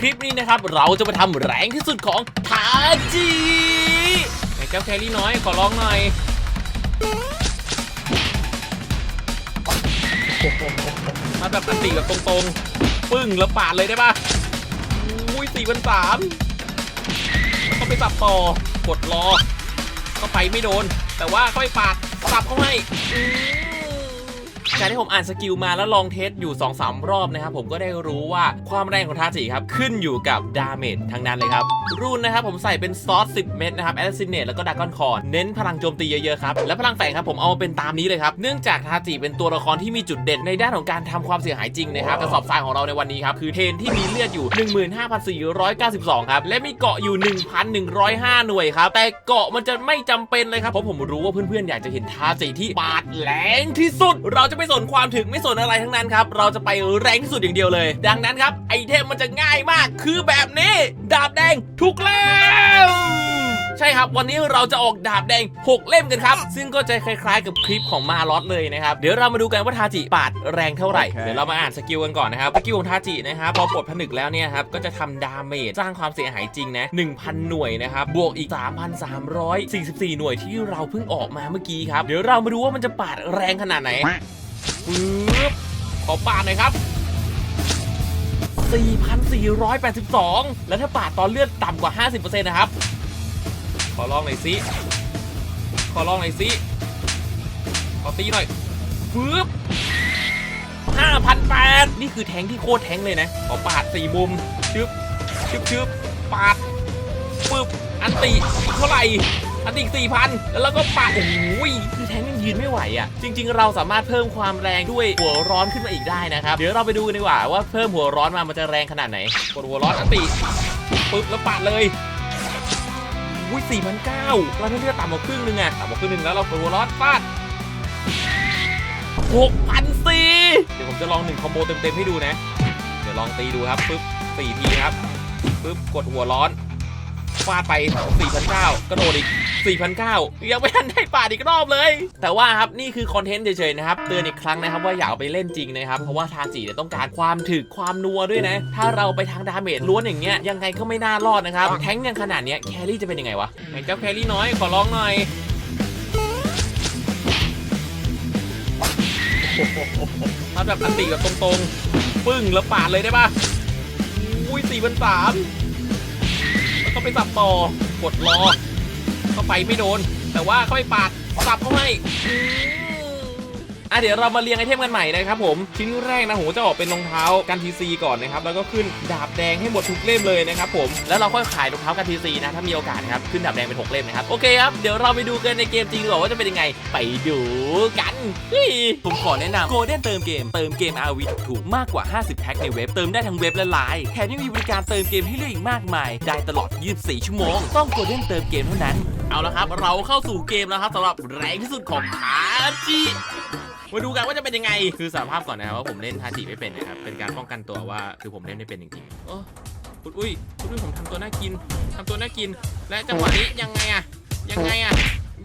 คลิปนี้นะครับ เราจะมาทำแรงที่สุดของทาจิไอ้เจ้าแครี่น้อยขอร้องหน่อย มาแบบอันติแบบตรงๆ ปึ้งแล้วปาดเลยได้ปะอุ้ยสี่พันสามก็ไปสับต่อกดรอเข้าไปไม่โดน แต่ว่าเข้าไปปาดสับเข้าให้ การที่ผมอ่านสกิลมาแล้วลองเทสอยู่2-3รอบนะครับผมก็ได้รู้ว่าความแรงของทาจิครับขึ้นอยู่กับดาเมจทั้งนั้นเลยครับรุ่นนะครับผมใส่เป็นซอส 10 เม็ดนะครับแอสซินเนตแล้วก็ดากอนคอร์เน้นพลังโจมตีเยอะๆครับและพลังแฝงครับผมเอามาเป็นตามนี้เลยครับเนื่องจากทาจิเป็นตัวละครที่มีจุดเด่นในด้านของการทำความเสียหายจริงนะครับกระสอบทรายของเราในวันนี้ครับคือเทนที่มีเลือดอยู่ 15,492 ครับและมีเกาะอยู่ 1,105 หน่วยครับแต่เกาะมันจะไม่จำเป็นเลยครับเพราะผมรู้ว่าเพื่อนๆอยากจะเห็นทาจิที่ปาดแรงที่สุดเราจะไม่สนความถึงไม่สนอะไรทั้งนั้นครับ เราจะไปแรงที่สุดอย่างเดียวเลย ดังนั้นครับไอเทมมันจะง่ายมาก คือแบบนี้ ดาบแดงทุกเล่มใช่ครับ วันนี้เราจะออกดาบแดง 6 เล่มกันครับ ซึ่งก็จะคล้ายๆกับคลิปของมาลอสเลยนะครับ เดี๋ยวเรามาดูกันว่าทาจิปาดแรงเท่าไหร่โอเคเดี๋ยวเรามาอ่านสกิลกันก่อนนะครับ สกิลของทาจินะครับพอปลดผนึกแล้วเนี่ยครับ ก็จะทำดาเมจสร้างความเสียหายจริงนะ 1,000 หน่วยนะครับ บวกอีก 3,344 หน่วยที่เราเพิ่งออกมาเมื่อกี้ครับ เดี๋ยวเรามาดูว่ามันจะปาดแรงขนาดไหน ปึ๊บขอปาดหน่อยครับ 4,482 แล้วถ้าปาดตอนเลือดต่ำกว่า 50%นะครับ ขอลองหน่อยสิ ขอลองหน่อยสิ ขอตีหน่อยปึ๊บ5,008นี่คือแทงที่โคตรแทงเลยนะ ขอปาดสี่มุม ชึบ ชึบชึบปาดปึ๊บ อันตีเท่าไหร่ อันตีสี่พันแล้วเราก็ปาดโอ้ยคือแทงยังยืนไม่ไหวอะ จริง ๆ เราสามารถเพิ่มความแรงด้วยหัวร้อนขึ้นมาอีกได้นะครับ เดี๋ยวเราไปดูกันดีกว่าว่าเพิ่มหัวร้อนมามันจะแรงขนาดไหนกดหัวร้อนอันตีปึ๊บแล้วปาดเลยอุ้ยสี่พันเก้าเราเลือดต่ำกว่าครึ่งนึงอะต่ำกว่าครึ่งนึงแล้วเราตัวร้อนฟาดหกพันสี่เดี๋ยวผมจะลองหนึ่งคอมโบเต็มๆให้ดูนะ เดี๋ยวลองตีดูครับปึ๊บสี่ทีครับปึ๊บกดหัวร้อน ฟาดไป4,009กระโดดอีก4,009ยังไม่ทันได้ปาดอีกรอบเลย แต่ว่าครับนี่คือคอนเทนต์เฉยๆนะครับ เตือนอีกครั้งนะครับว่าอย่าเอาไปเล่นจริงนะครับ เพราะว่าทาจิเนี่ยต้องการความถึกความนัวด้วยนะ ถ้าเราไปทางดาเมจล้วนอย่างเงี้ยยังไงก็ไม่น่ารอดนะครับ แท้งยังขนาดเนี้ยแครี่จะเป็นยังไงวะไอ้เจ้าแครี่น้อยขอร้องหน่อยทำแบบอันติแบบตรงๆ ปึ้งแล้วปาดเลยได้ปะอุ้ยสี่พันสาม แล้วก็ไปสับต่อกดรอเข้าไปไม่โดน แต่ว่าเข้าไปปาดสับเข้าให้ อะเดี๋ยวเรามาเรียงไอเทมกันใหม่นะครับผมชิ้นแรกนะผมจะออกเป็นรองเท้ากันทีซีก่อนนะครับแล้วก็ขึ้นดาบแดงให้หมดทุกเล่มเลยนะครับผมแล้วเราค่อยขายรองเท้ากันทีซีนะถ้ามีโอกาสนะครับขึ้นดาบแดงเป็นหกเล่มนะครับโอเคครับเดี๋ยวเราไปดูกันในเกมจริงดีกว่าว่าจะเป็นยังไงไปดูกันผมขอแนะนำ Golden เติมเกมเติมเกม RV ถูกมากกว่า 50แพ็คในเว็บเติมได้ทั้งเว็บและไลน์แถมยังมีบริการเติมเกมให้เลือกอีกมากมาย ได้ตลอด 24 ชั่วโมง ต้อง Golden เติมเกมเท่านั้น เอาละครับ เราเข้าสู่เกมแล้วครับสำหรับแรงที่สุดของทาจิ มาดูกันว่าจะเป็นยังไง คือสารภาพก่อนนะครับว่าผมเล่นทาจิไม่เป็นนะครับ เป็นการป้องกันตัวว่าคือผมเล่นไม่เป็นจริงๆโอ้คุณอุ้ยคุณอุ้ยผมทำตัวน่ากินทำตัวน่ากิน และจังหวะนี้ยังไงอะยังไงอะ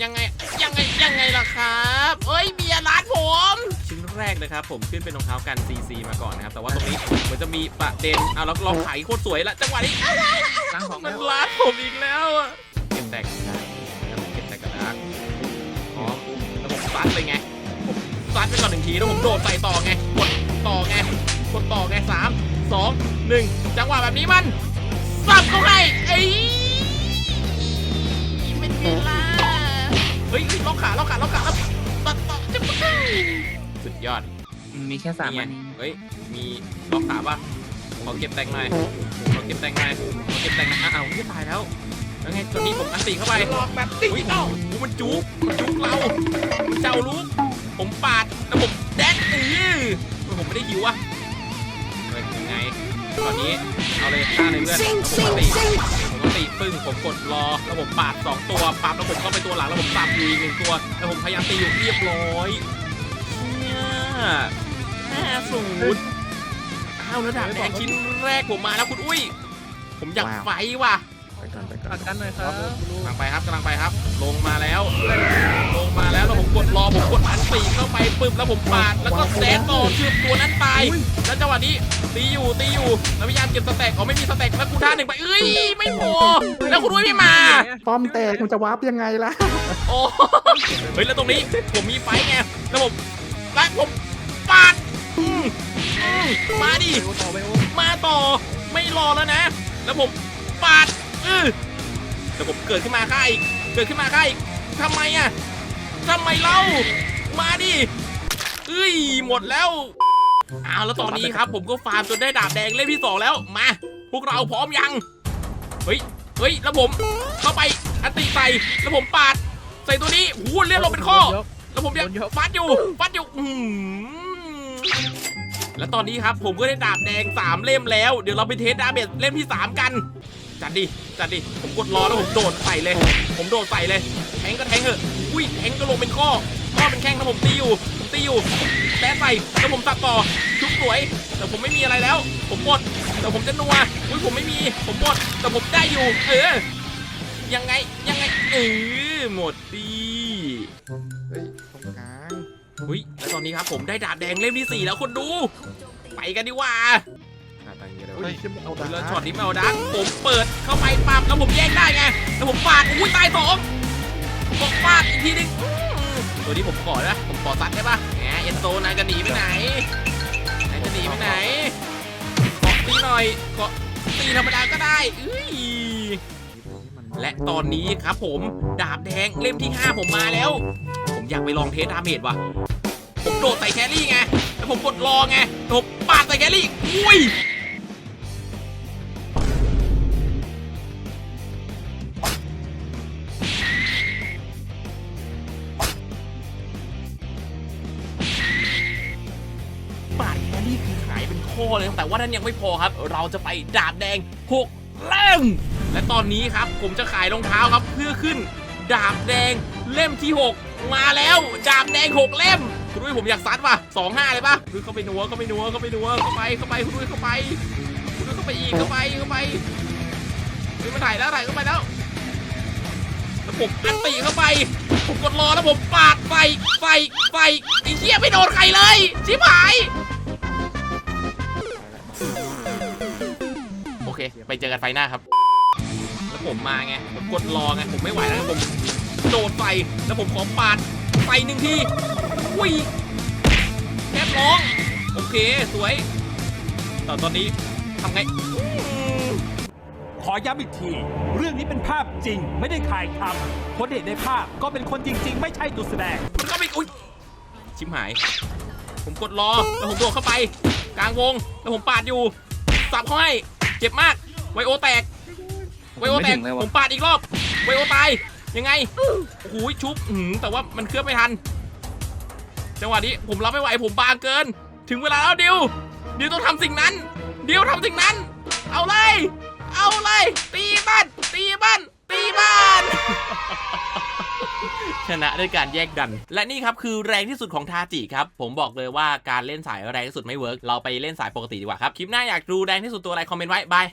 ยังไงยังไงยังไงล่ะครับเอ้ยเบียร์ร้านผมชิ้นแรกนะครับ ผมขึ้นเป็นรองเท้ากัน CC มาก่อนนะครับแต่ว่าตรงนี้เหมันจะมีประเด็นอะเราลองขายโคตรสวยละจังหวะนี้ล้างของมัแล้นวร้านผมอีกแล้วอะเก็บแตกได้แล้วผมเก็บแตกกระดาษอ๋อแล้วผมซัดเลยไงผม ซัดไปก่อนหนึ่งทีแล้วผมโดดใส่ต่อไงกดต่อไงกดต่อไงสามสองหนึ่งจังหวะแบบนี้มันสับเข้าให้ไอ้เป็นไงล่ะเฮ้ยล็อกขาล็อกขาล็อกขาแล้วตัดต่อจะสุดยอดมีแค่สามนี่อัไงนเฮ้ยมีล็อกขาป่ะขอเก็บแตงหน่อยขอเก็บแตงหน่อยขอเก็บแตงหน่อยอ้าวไม่ตายแล้วแล้วไงตอนนี้ผมอันติเข้าไปลอกแบบติเอ้ามันจุกมันจุกเรามันเจ้าลูก ผมปาดแล้วผมแดนอื้อผมไม่ได้หิวอะเฮ้ยยังไง ตอนนี้เอาเลยฆ่าเลยเพื่อนแล้วผมอันติผมอันติปึ้งผมกดรอแล้วผมปาดสองตัวปั๊บแล้วผมก็ไปตัวหลังแล้วผมสับอยู่อีกหนึ่งตัวแล้วผมพยายามตีอยู่เรียบร้อยเนี่ยห้าศูนย์อ้าวระดับแดงชิ้นแรกผมมาแล้วคุณอุ้ย ผมอยากไฟท์ว่ะ ก่อนไปก่อปันกกันหน่อยครับกำลังไปครับกำลังไปครับ ลงมาแล้ว ลงมาแล้วแล้วผมกดรอผมกดอันตีเข้าไปปึ๊บแล้วผมปาดแล้วก็แซดต่อคือตัวนั้นตายแล้วจังหวะนี้ตีอยู่ตีอยู่แล้วพยายามเก็บสแต็กอ๋อไม่มีสแต็กแล้วกูท่าหนึ่งไปเอ้ยไม่พอแล้วคุณด้วยไม่มา ป้อมแตกมันจะวาร์ปยังไงล่ะ โอ้เฮ้ยแล้วตรงนี้ผมมีไฟไงแล้วผมแล้วผมปาดอืมอืมมาดิมาต่อไม่รอแล้วนะ แล้วผมปาดเออแล้วผมเกิดขึ้นมาฆ่าอีกเกิดขึ้นมาฆ่าอีกทำไมอะทำไมเล่า มาดิเอ้ยหมดแล้วอ้าวแล้วตอนนี้ครับผมก็ฟาร์มจนได้ดาบแดงเล่มที่สองแล้วมา พวกเราพร้อมยังเฮ้ยเฮ้ยแล้วผมเข้าไปอันติใส่แล้วผมปาด ใส่ตัวนี้หูเลือดลงเป็นข้อ แล้วผมเนี่ยฟัดอยู่ฟัดอยู่อื้อหือแล้วตอนนี้ครับผมก็ได้ดาบแดง 3 เล่มแล้ว เดี๋ยวเราไปเทสดาเมจเล่มที่ 3 กัน จัดดิ จัดดิ ผมกดรอแล้วผมโดดใส่เลย ผมโดดใส่เลย แทงก็แทงเถอะ อุ้ย แทงก็ลงเป็นข้อ ข้อเป็นแข้งแล้วผมตีอยู่ ผมตีอยู่ แตะใส่ แล้วผมตัดต่อ ชุบสวย แต่ผมไม่มีอะไรแล้ว ผมหมด แต่ผมจะนัว อุ้ยผมไม่มี ผมหมด แต่ผมได้อยู่ เออ ยังไง ยังไง เออหมดดีเฮ้ยตรงกลางอุ้ยแล้วตอนนี้ครับผมได้ดาบแดงเล่มที่ 4 แล้วคนดู ไปกันดีกว่า เงี้ยเลยเฮ้เว้ยยเชื่อมเอาดาแล้วช็อตนี้ไม่เอาดักผมเปิดเข้าไปปั๊บแล้วผมแย่งได้ไงแล้วผมปาดอุ้ยตายสองผมปาดอีกทีนึงอื้อตัวนี้ผมขอนะผมขอซัดได้ปะแหมเอ็นโซนายจะหนีไปไหนนายจะหนีไปไหนขอตีหน่อยขอตีธรรมดาก็ได้อุ้ยและตอนนี้ครับผมดาบแดงเล่มที่ 5 ผมมาแล้ว ผมอยากไปลองเทสดาเมจว่ะผมโดดใส่แครี่ไงแล้วผมกดรอไงแล้วผมปาดใส่แครี่อุ้ย หายเป็นข้อเลย แต่ว่านั้นยังไม่พอครับ เราจะไปดาบแดง6เล่ม และตอนนี้ครับผมจะขายรองเท้าครับเพื่อขึ้นดาบแดงเล่มที่ 6 มาแล้วดาบแดง 6 เล่มคุณดุ้ยผมอยากซัดว่ะสองห้าเลยป่ะคือเข้าไปนัวเข้าไปนัวเข้าไปนัวเข้าไปเข้าไปคุณดุ้ยเข้าไปคุณดุ้ยเข้าไปอีกเข้าไปเข้าไปเฮ้ยมันถ่ายแล้วถ่ายเข้าไปแล้วแล้วผมอันตีเข้าไป ผมกดรอแล้วผมปาดใส่ใส่ใส่ไอ้เหี้ยไม่โดนใครเลยชิบหาย ไปเจอกันไฟหน้าครับ แล้วผมมาไง ผมกดรอไง ผมไม่ไหวแล้วผมโดดใส่แล้วผมขอปาดใส่หนึ่งทีอุ้ยแคบร้อง โอเค สวย แต่ตอนนี้ทำไงอืมขอย้ำอีกที เรื่องนี้เป็นภาพจริงไม่ได้ถ่ายทำคนเห็นในภาพก็เป็นคนจริง ๆ ไม่ใช่ตัวแสดงมันก็ไปอุ้ยชิมหาย ผมกดรอแล้วผมโดดเข้าไป กลางวง แล้วผมปาดอยู่สับเขาให้เจ็บมากไวโอแตกไวโอแตกผมปาดอีกรอบไวโอตายยังไงโอ้โหชุบอื้อหือแต่ว่ามันเคลือบไม่ทัน จังหวะนี้ผมรับไม่ไหวผมบางเกิน ถึงเวลาแล้วดิวดิวต้องทำสิ่งนั้นดิวทำสิ่งนั้น เอาเลย เอาเลยตีบ้านตี ชนะด้วยการแยกดัน และนี่ครับคือแรงที่สุดของทาจิครับผมบอกเลยว่าการเล่นสายแรงที่สุดไม่เวิร์กเราไปเล่นสายปกติดีกว่าครับคลิปหน้าอยากดูแรงที่สุดตัวอะไรคอมเมนต์ไว้บาย